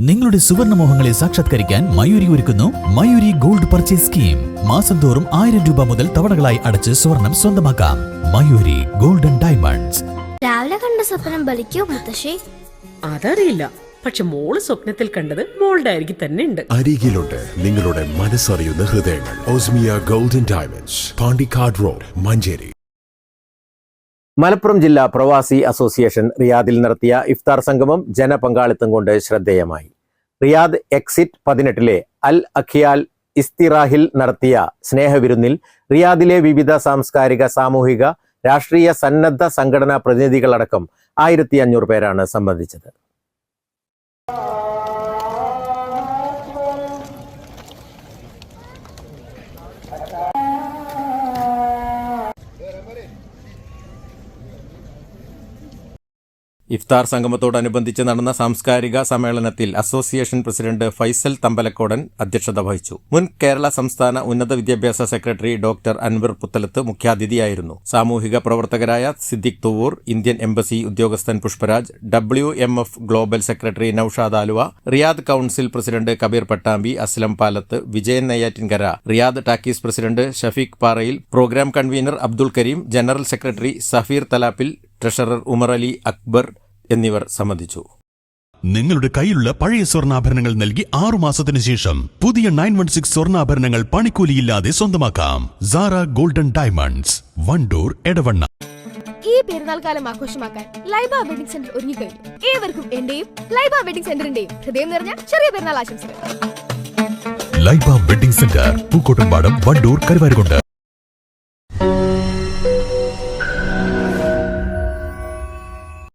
നിങ്ങളുടെ സുവർണ മോഹങ്ങളെ സാക്ഷാത്കരിക്കാൻ മയൂരി ഒരുക്കുന്നു മയൂരി ഗോൾഡ് പർച്ചേസ് സ്കീം. മാസം തോറും ആയിരം രൂപ മുതൽ തവണകളായി അടച്ച് സ്വർണം സ്വന്തമാക്കാം. Mayuri golden diamonds. രാവിലെ കണ്ട സ്വപ്നം ബലിക്കോ മുത്തശ്ശി? അതറിയില്ല. പക്ഷെ മോൾ സ്വപ്നത്തിൽ കണ്ടത് മോളുടെ അരികിൽ തന്നെ ഉണ്ട്. അരികിലുണ്ട് നിങ്ങളുടെ മനസ്സറിയുന്ന ഹൃദയങ്ങൾ. Osmiya golden diamonds. Pandikkad road Manjeri. Malappuram ജില്ലാ പ്രവാസി അസോസിയേഷൻ റിയാദിൽ നടത്തിയ ഇഫ്താർ സംഗമം ജനപങ്കാളിത്തം കൊണ്ട് ശ്രദ്ധേയമായി. റിയാദ് എക്സിറ്റ് പതിനെട്ടിലെ അൽ അഖിയാൽ ഇസ്തിറാഹിൽ നടത്തിയ സ്നേഹവിരുന്നിൽ റിയാദിലെ വിവിധ സാംസ്കാരിക സാമൂഹിക രാഷ്ട്രീയ സന്നദ്ധ സംഘടനാ പ്രതിനിധികളടക്കം ആയിരത്തി അഞ്ഞൂറ് പേരാണ് സംബന്ധിച്ചത്. ഇഫ്താർ സംഗമത്തോടനുബന്ധിച്ച് നടന്ന സാംസ്കാരിക സമ്മേളനത്തിൽ അസോസിയേഷൻ പ്രസിഡന്റ് ഫൈസൽ തമ്പലക്കോടൻ അധ്യക്ഷത വഹിച്ചു. മുൻ കേരള സംസ്ഥാന ഉന്നത വിദ്യാഭ്യാസ സെക്രട്ടറി ഡോക്ടർ അൻവർ പുത്തലത്ത് മുഖ്യാതിഥിയായിരുന്നു. സാമൂഹിക പ്രവർത്തകരായ സിദ്ദിഖ് തുവൂർ ഇന്ത്യൻ എംബസി ഉദ്യോഗസ്ഥൻ Pushparaj W M F global secretary Naushad Aluva Riyadh council president Kabeer Pattambi Aslam Palath Vijayan Neyyattinkara Riyadh talkies president Shafeeq Parayil programme convener Abdul Kareem general secretary Safeer Thalappil treasurer Umar Ali Akbar എന്നിവർ സംബന്ധിച്ചു. നിങ്ങളുടെ കയ്യിലുള്ള പഴയ സ്വർണാഭരണങ്ങൾ നൽകി ആറു മാസത്തിനു ശേഷം പുതിയ നയൻ വൺ സിക്സ് സ്വർണാഭരണങ്ങൾ പണിക്കൂലിയില്ലാതെ സ്വന്തമാക്കാം. Sara golden diamonds Wandoor Edavanna. ഈ പെരുന്നാൾ കാലം ആഘോഷമാക്കാൻ ലൈബ വെഡിംഗ് സെന്റർ ഒരുങ്ങിക്കഴിഞ്ഞു. ഏവർക്കും എന്റെയും ലൈബ വെഡിംഗ് സെന്ററിന്റെയും ഹൃദയം നിറഞ്ഞ ചെറിയ പെരുന്നാൾ ആശംസകൾ. Laiba wedding centre Pookkottumpadam Wandoor Karuvarakundu.